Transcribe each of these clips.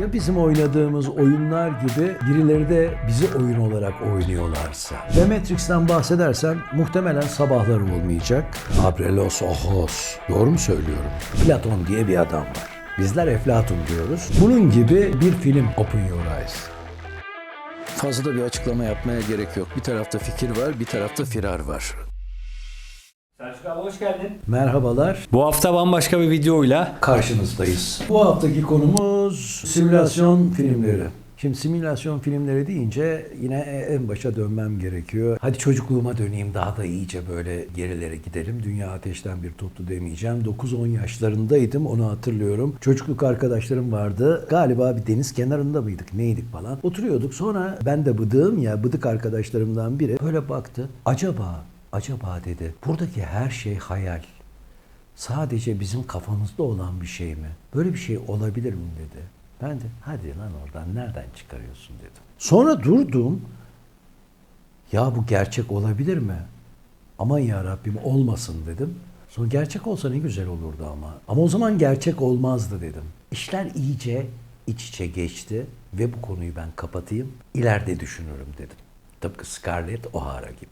ya bizim oynadığımız oyunlar gibi birileri de bizi oyun olarak oynuyorlarsa. Ve Matrix'ten bahsedersem muhtemelen sabahları olmayacak. Abrelos ojos. Doğru mu söylüyorum? Platon diye bir adam var. Bizler Eflatun diyoruz. Bunun gibi bir film Open Your Eyes. Fazla da bir açıklama yapmaya gerek yok. Bir tarafta fikir var, bir tarafta firar var. Selçuk abi hoş geldin. Merhabalar. Bu hafta bambaşka bir videoyla karşınızdayız. Bu haftaki konumuz simülasyon filmleri. Şimdi simülasyon filmleri deyince yine en başa dönmem gerekiyor. Hadi çocukluğuma döneyim daha da iyice böyle gerilere gidelim. Dünya ateşten bir tuttu demeyeceğim. 9-10 yaşlarındaydım onu hatırlıyorum. Çocukluk arkadaşlarım vardı. Galiba bir deniz kenarında mıydık neydik falan. Oturuyorduk sonra ben de bıdığım ya bıdık arkadaşlarımdan biri böyle baktı. Acaba, acaba dedi buradaki her şey hayal sadece bizim kafamızda olan bir şey mi? Böyle bir şey olabilir mi dedi. Ben de hadi lan oradan nereden çıkarıyorsun dedim. Sonra durdum. Ya bu gerçek olabilir mi? Aman ya Rabbim olmasın dedim. Sonra gerçek olsa ne güzel olurdu ama. Ama o zaman gerçek olmazdı dedim. İşler iyice iç içe geçti ve bu konuyu ben kapatayım. İleride düşünürüm dedim. Tıpkı Scarlett O'Hara gibi.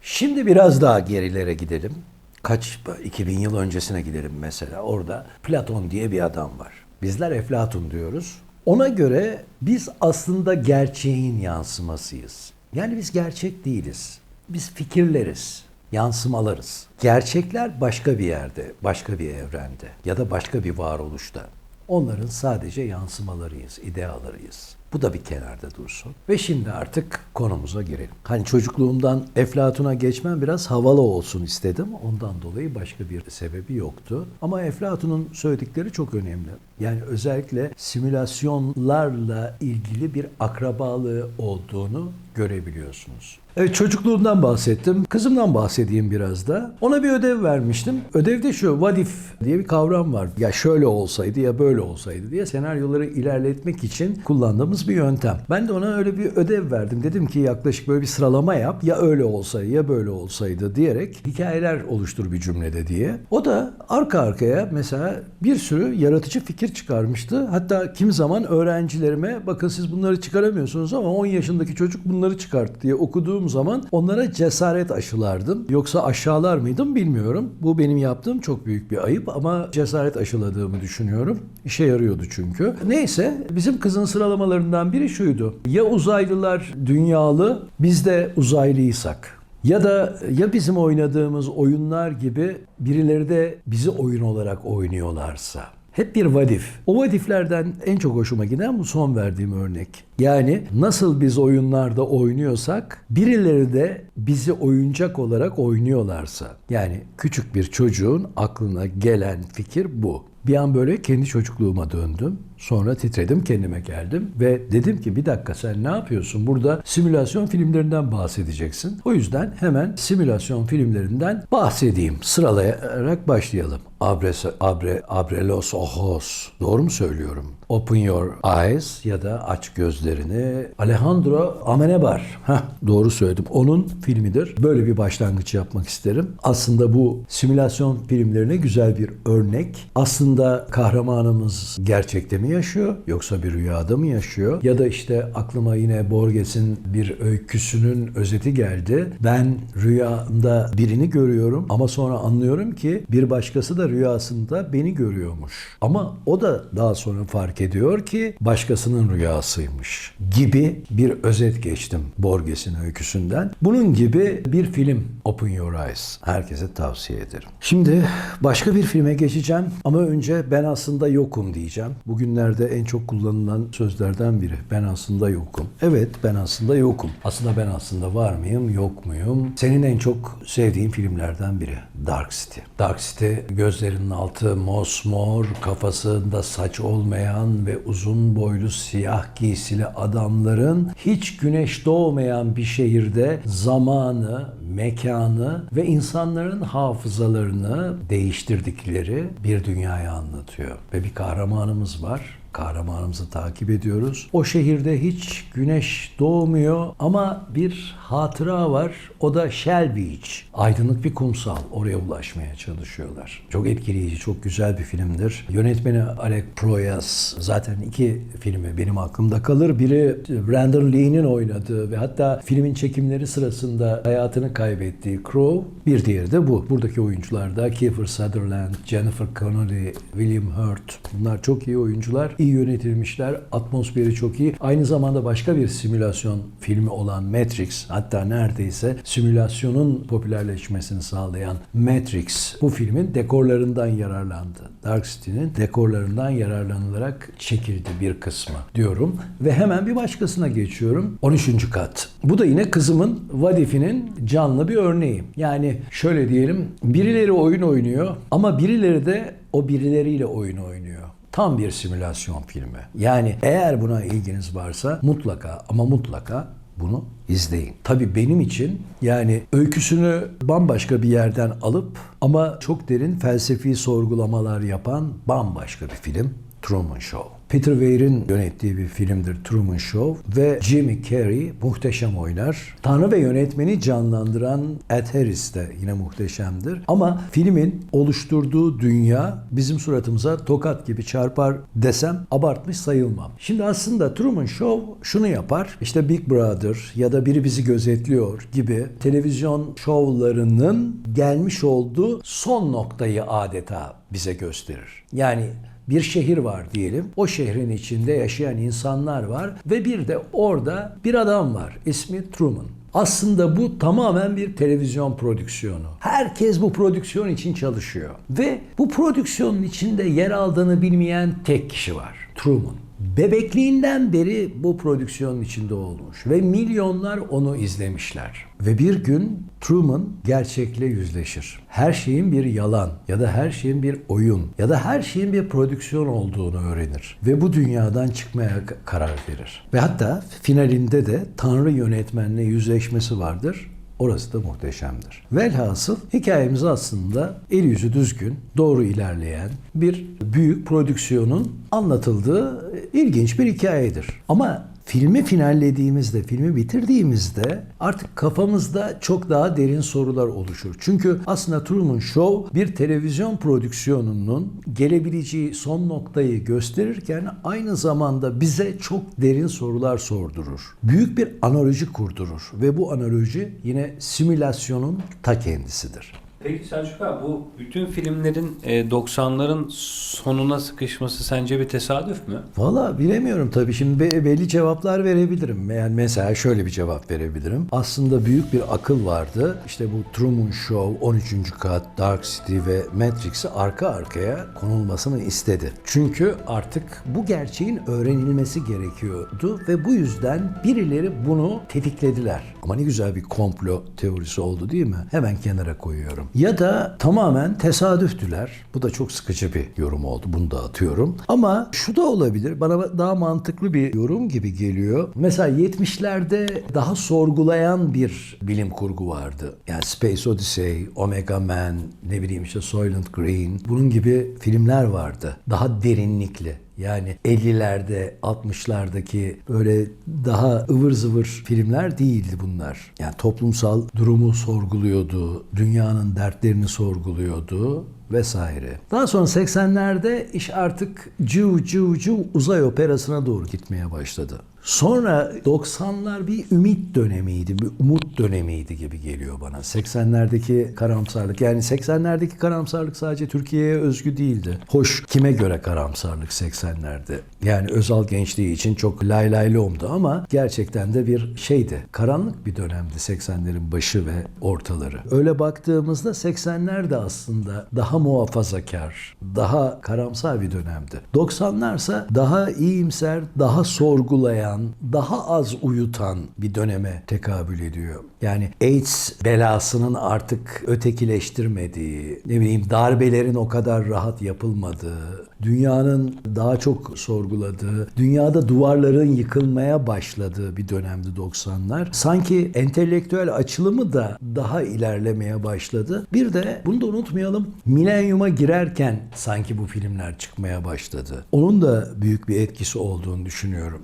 Şimdi biraz daha gerilere gidelim. Kaç 2000 yıl öncesine gidelim mesela. Orada Platon diye bir adam var. Bizler Eflatun diyoruz. Ona göre biz aslında gerçeğin yansımasıyız. Yani biz gerçek değiliz. Biz fikirleriz, yansımalarız. Gerçekler başka bir yerde, başka bir evrende ya da başka bir varoluşta. Onların sadece yansımalarıyız, idealarıyız. Bu da bir kenarda dursun. Ve şimdi artık konumuza girelim. Hani çocukluğumdan Eflatun'a geçmem biraz havalı olsun istedim. Ondan dolayı başka bir sebebi yoktu. Ama Eflatun'un söyledikleri çok önemli. Yani özellikle simülasyonlarla ilgili bir akrabalığı olduğunu görebiliyorsunuz. Evet çocukluğundan bahsettim. Kızımdan bahsedeyim biraz da. Ona bir ödev vermiştim. Ödevde şu what if diye bir kavram var. Ya şöyle olsaydı ya böyle olsaydı diye senaryoları ilerletmek için kullandığımız bir yöntem. Ben de ona öyle bir ödev verdim. Dedim ki yaklaşık böyle bir sıralama yap. Ya öyle olsaydı ya böyle olsaydı diyerek hikayeler oluştur bir cümlede diye. O da arka arkaya mesela bir sürü yaratıcı fikir çıkarmıştı. Hatta kim zaman öğrencilerime bakın siz bunları çıkaramıyorsunuz ama 10 yaşındaki çocuk bunları çıkart diye okuduğum zaman onlara cesaret aşılardım. Yoksa aşağılar mıydım bilmiyorum. Bu benim yaptığım çok büyük bir ayıp ama cesaret aşıladığımı düşünüyorum. İşe yarıyordu çünkü. Neyse bizim kızın sıralamalarından biri şuydu. Ya uzaylılar dünyalı biz de uzaylıysak. Ya da ya bizim oynadığımız oyunlar gibi birileri de bizi oyun olarak oynuyorlarsa. Hep bir vadif. O vadiflerden en çok hoşuma giden bu son verdiğim örnek. Yani nasıl biz oyunlarda oynuyorsak birileri de bizi oyuncak olarak oynuyorlarsa. Yani küçük bir çocuğun aklına gelen fikir bu. Bir an böyle kendi çocukluğuma döndüm. Sonra titredim kendime geldim ve dedim ki bir dakika sen ne yapıyorsun? Burada simülasyon filmlerinden bahsedeceksin. O yüzden hemen simülasyon filmlerinden bahsedeyim. Sıralayarak başlayalım. Abres, abre, abrelos ojos. Doğru mu söylüyorum? Open your eyes ya da aç gözlerini. Alejandro Amenabar. Heh, doğru söyledim. Onun filmidir. Böyle bir başlangıç yapmak isterim. Aslında bu simülasyon filmlerine güzel bir örnek. Aslında kahramanımız gerçekte mi yaşıyor yoksa bir rüyada mı yaşıyor? Ya da işte aklıma yine Borges'in bir öyküsünün özeti geldi. Ben rüyamda birini görüyorum ama sonra anlıyorum ki bir başkası da rüyasında beni görüyormuş. Ama o da daha sonra fark ediyor ki başkasının rüyasıymış gibi bir özet geçtim Borges'in öyküsünden. Bunun gibi bir film Open Your Eyes. Herkese tavsiye ederim. Şimdi başka bir filme geçeceğim ama önce ben aslında yokum diyeceğim. Bugünlerde en çok kullanılan sözlerden biri. Ben aslında yokum. Evet ben aslında yokum. Aslında ben aslında var mıyım yok muyum? Senin en çok sevdiğin filmlerden biri. Dark City. Dark City gözlerinin altı mosmor, kafasında saç olmayan ve uzun boylu siyah giysili adamların hiç güneş doğmayan bir şehirde zamanı, mekanı ve insanların hafızalarını değiştirdikleri bir dünyayı anlatıyor. Ve bir kahramanımız var. Kahramanımızı takip ediyoruz. O şehirde hiç güneş doğmuyor ama bir hatıra var. O da Shell Beach. Aydınlık bir kumsal. Oraya ulaşmaya çalışıyorlar. Çok etkileyici, çok güzel bir filmdir. Yönetmeni Alec Proyas. Zaten iki filmi benim aklımda kalır. Biri Brandon Lee'nin oynadığı ve hatta filmin çekimleri sırasında hayatını kaybettiği Crow. Bir diğeri de bu. Buradaki oyuncular da Kiefer Sutherland, Jennifer Connelly, William Hurt. Bunlar çok iyi oyuncular. İyi yönetilmişler. Atmosferi çok iyi. Aynı zamanda başka bir simülasyon filmi olan Matrix hatta neredeyse simülasyonun popülerleşmesini sağlayan Matrix bu filmin dekorlarından yararlandı. Dark City'nin dekorlarından yararlanılarak çekildi bir kısmı diyorum. Ve hemen bir başkasına geçiyorum. 13. kat. Bu da yine kızımın Vadif'inin canlı bir örneği. Yani şöyle diyelim birileri oyun oynuyor ama birileri de o birileriyle oyun oynuyor. Tam bir simülasyon filmi. Yani eğer buna ilginiz varsa mutlaka ama mutlaka bunu izleyin. Tabii benim için yani öyküsünü bambaşka bir yerden alıp ama çok derin felsefi sorgulamalar yapan bambaşka bir film Truman Show. Peter Weir'in yönettiği bir filmdir Truman Show ve Jimmy Carrey muhteşem oynar. Tanrı ve yönetmeni canlandıran Ed Harris de yine muhteşemdir. Ama filmin oluşturduğu dünya bizim suratımıza tokat gibi çarpar desem abartmış sayılmam. Şimdi aslında Truman Show şunu yapar. İşte Big Brother ya da biri bizi gözetliyor gibi televizyon şovlarının gelmiş olduğu son noktayı adeta bize gösterir. Yani bir şehir var diyelim. O şehrin içinde yaşayan insanlar var ve bir de orada bir adam var. İsmi Truman. Aslında bu tamamen bir televizyon prodüksiyonu. Herkes bu prodüksiyon için çalışıyor. Ve bu prodüksiyonun içinde yer aldığını bilmeyen tek kişi var. Truman. Bebekliğinden beri bu prodüksiyonun içinde olmuş ve milyonlar onu izlemişler. Ve bir gün Truman gerçekle yüzleşir. Her şeyin bir yalan ya da her şeyin bir oyun ya da her şeyin bir prodüksiyon olduğunu öğrenir. Ve bu dünyadan çıkmaya karar verir. Ve hatta finalinde de Tanrı yönetmenle yüzleşmesi vardır. Orası da muhteşemdir. Velhasıl hikayemiz aslında el yüzü düzgün, doğru ilerleyen bir büyük prodüksiyonun anlatıldığı ilginç bir hikayedir. Ama filmi finallediğimizde, filmi bitirdiğimizde artık kafamızda çok daha derin sorular oluşur. Çünkü aslında Truman Show bir televizyon prodüksiyonunun gelebileceği son noktayı gösterirken aynı zamanda bize çok derin sorular sordurur. Büyük bir analoji kurdurur ve bu analoji yine simülasyonun ta kendisidir. Peki Selçuk abi bu bütün filmlerin e, 90'ların sonuna sıkışması sence bir tesadüf mü? Valla bilemiyorum tabii. Şimdi be- belli cevaplar verebilirim. Yani mesela şöyle bir cevap verebilirim. Aslında büyük bir akıl vardı. İşte bu Truman Show, 13. Kat, Dark City ve Matrix'i arka arkaya konulmasını istedi. Çünkü artık bu gerçeğin öğrenilmesi gerekiyordu ve bu yüzden birileri bunu tetiklediler. Ama ne güzel bir komplo teorisi oldu değil mi? Hemen kenara koyuyorum. Ya da tamamen tesadüftüler. Bu da çok sıkıcı bir yorum oldu. Bunu da atıyorum. Ama şu da olabilir. Bana daha mantıklı bir yorum gibi geliyor. Mesela 70'lerde daha sorgulayan bir bilim kurgu vardı. Yani Space Odyssey, Omega Man, ne bileyim işte Soylent Green. Bunun gibi filmler vardı. Daha derinlikli. Yani 50'lerde, 60'lardaki böyle daha ıvır zıvır filmler değildi bunlar. Yani toplumsal durumu sorguluyordu, dünyanın dertlerini sorguluyordu vesaire. Daha sonra 80'lerde iş artık ciu ciu ciu uzay operasına doğru gitmeye başladı. Sonra 90'lar bir ümit dönemiydi, bir umut dönemiydi gibi geliyor bana. 80'lerdeki karamsarlık yani 80'lerdeki karamsarlık sadece Türkiye'ye özgü değildi. Hoş kime göre karamsarlık 80'lerde? Yani Özal gençliği için çok lay lay lomdu ama gerçekten de bir şeydi. Karanlık bir dönemdi 80'lerin başı ve ortaları. Öyle baktığımızda 80'ler de aslında daha muhafazakar, daha karamsar bir dönemdi. 90'larsa daha iyimser, daha sorgulayan, daha az uyutan bir döneme tekabül ediyor. Yani AIDS belasının artık ötekileştirmediği, ne bileyim darbelerin o kadar rahat yapılmadığı, dünyanın daha çok sorguladığı, dünyada duvarların yıkılmaya başladığı bir dönemdi 90'lar. Sanki entelektüel açılımı da daha ilerlemeye başladı. Bir de bunu da unutmayalım. Milenyuma girerken sanki bu filmler çıkmaya başladı. Onun da büyük bir etkisi olduğunu düşünüyorum.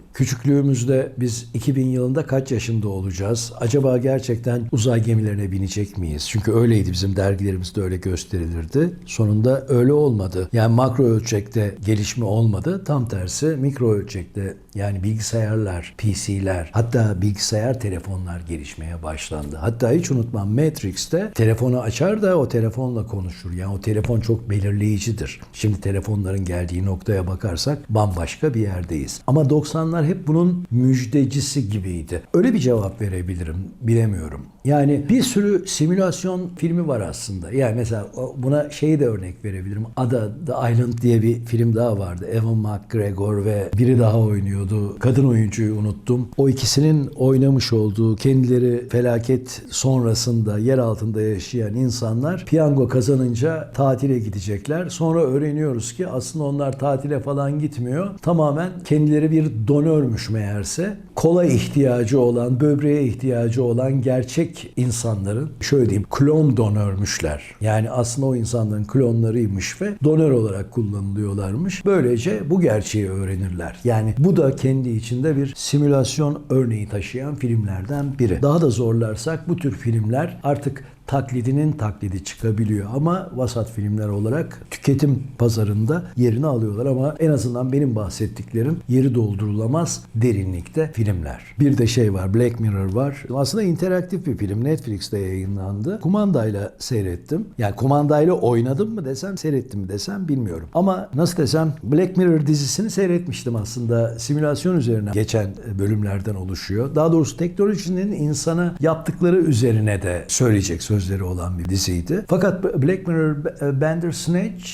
Küçüklüğümüzde biz 2000 yılında kaç yaşında olacağız? Acaba gerçekten uzay gemilerine binecek miyiz? Çünkü öyleydi bizim dergilerimizde öyle gösterilirdi. Sonunda öyle olmadı. Yani makro ölçekte gelişme olmadı. Tam tersi mikro ölçekte yani bilgisayarlar, PC'ler hatta bilgisayar telefonlar gelişmeye başlandı. Hatta hiç unutmam Matrix'te telefonu açar da o telefonla konuşur. Yani o telefon çok belirleyicidir. Şimdi telefonların geldiği noktaya bakarsak bambaşka bir yerdeyiz. Ama 90'lar hep bunun müjdecisi gibiydi. Öyle bir cevap verebilirim. Bilemiyorum. Yani bir sürü simülasyon filmi var aslında. Yani mesela buna şeyi de örnek verebilirim. Ada The Island diye bir film daha vardı. Evan McGregor ve biri daha oynuyordu. Kadın oyuncuyu unuttum. O ikisinin oynamış olduğu kendileri felaket sonrasında yer altında yaşayan insanlar piyango kazanınca tatile gidecekler. Sonra öğreniyoruz ki aslında onlar tatile falan gitmiyor. Tamamen kendileri bir donörmüş meğerse. Kola ihtiyacı olan, böbreğe ihtiyacı olan gerçek insanların şöyle diyeyim klon donörmüşler. Yani aslında o insanların klonlarıymış ve donör olarak kullanılıyorlarmış. Böylece bu gerçeği öğrenirler. Yani bu da kendi içinde bir simülasyon örneği taşıyan filmlerden biri. Daha da zorlarsak bu tür filmler artık taklidinin taklidi çıkabiliyor ama vasat filmler olarak tüketim pazarında yerini alıyorlar ama en azından benim bahsettiklerim yeri doldurulamaz derinlikte filmler. Bir de şey var Black Mirror var. Aslında interaktif bir film Netflix'te yayınlandı. Kumandayla seyrettim. Yani kumandayla oynadım mı desem seyrettim mi desem bilmiyorum. Ama nasıl desem Black Mirror dizisini seyretmiştim aslında. Simülasyon üzerine geçen bölümlerden oluşuyor. Daha doğrusu teknolojinin insana yaptıkları üzerine de söyleyecek sözleri olan bir diziydi. Fakat Black Mirror Bandersnatch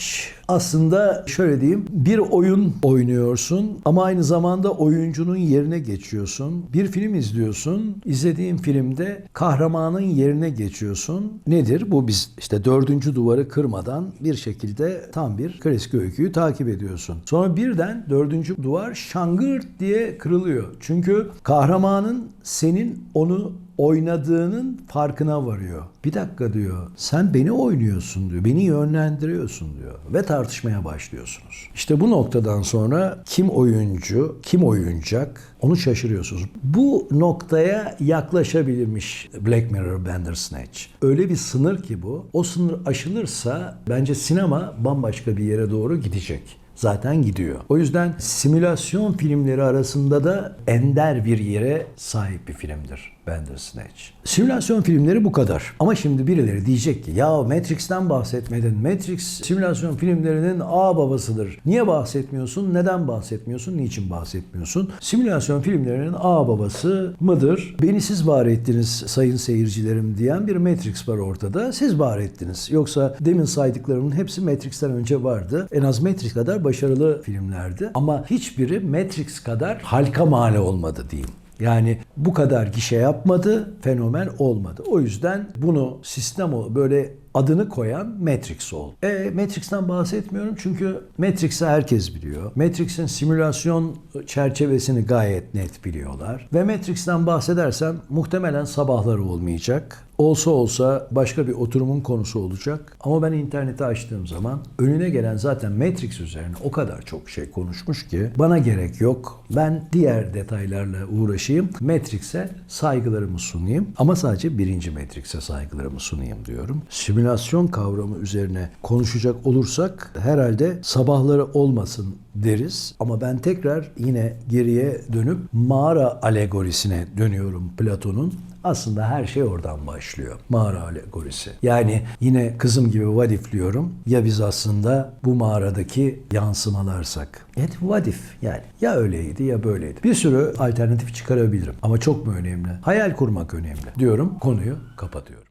aslında şöyle diyeyim bir oyun oynuyorsun ama aynı zamanda oyuncunun yerine geçiyorsun. Bir film izliyorsun. izlediğin filmde kahramanın yerine geçiyorsun. Nedir? Bu biz işte dördüncü duvarı kırmadan bir şekilde tam bir klasik öyküyü takip ediyorsun. Sonra birden dördüncü duvar şangırt diye kırılıyor. Çünkü kahramanın senin onu oynadığının farkına varıyor. Bir dakika diyor. Sen beni oynuyorsun diyor. Beni yönlendiriyorsun diyor. Ve tartışmaya başlıyorsunuz. İşte bu noktadan sonra kim oyuncu, kim oyuncak onu şaşırıyorsunuz. Bu noktaya yaklaşabilirmiş Black Mirror Bandersnatch. Öyle bir sınır ki bu. O sınır aşılırsa bence sinema bambaşka bir yere doğru gidecek zaten gidiyor. O yüzden simülasyon filmleri arasında da ender bir yere sahip bir filmdir Bandersnatch. Simülasyon filmleri bu kadar. Ama şimdi birileri diyecek ki ya Matrix'ten bahsetmedin. Matrix simülasyon filmlerinin A babasıdır. Niye bahsetmiyorsun? Neden bahsetmiyorsun? Niçin bahsetmiyorsun? Simülasyon filmlerinin A babası mıdır? Beni siz var ettiniz sayın seyircilerim diyen bir Matrix var ortada. Siz var ettiniz. Yoksa demin saydıklarımın hepsi Matrix'ten önce vardı. En az Matrix kadar başarılı filmlerdi. Ama hiçbiri Matrix kadar halka mal olmadı diyeyim. Yani bu kadar gişe yapmadı, fenomen olmadı. O yüzden bunu sistem böyle adını koyan Matrix oldu. E Matrix'ten bahsetmiyorum çünkü Matrix'i herkes biliyor. Matrix'in simülasyon çerçevesini gayet net biliyorlar. Ve Matrix'ten bahsedersem muhtemelen sabahları olmayacak. Olsa olsa başka bir oturumun konusu olacak. Ama ben interneti açtığım zaman önüne gelen zaten Matrix üzerine o kadar çok şey konuşmuş ki bana gerek yok. Ben diğer detaylarla uğraşayım. Matrix'e saygılarımı sunayım. Ama sadece birinci Matrix'e saygılarımı sunayım diyorum. Simülasyon kavramı üzerine konuşacak olursak herhalde sabahları olmasın deriz. Ama ben tekrar yine geriye dönüp mağara alegorisine dönüyorum Platon'un. Aslında her şey oradan başlıyor. Mağara alegorisi. Yani yine kızım gibi vadifliyorum. Ya biz aslında bu mağaradaki yansımalarsak. Evet vadif yani. Ya öyleydi ya böyleydi. Bir sürü alternatif çıkarabilirim. Ama çok mu önemli? Hayal kurmak önemli. Diyorum konuyu kapatıyorum.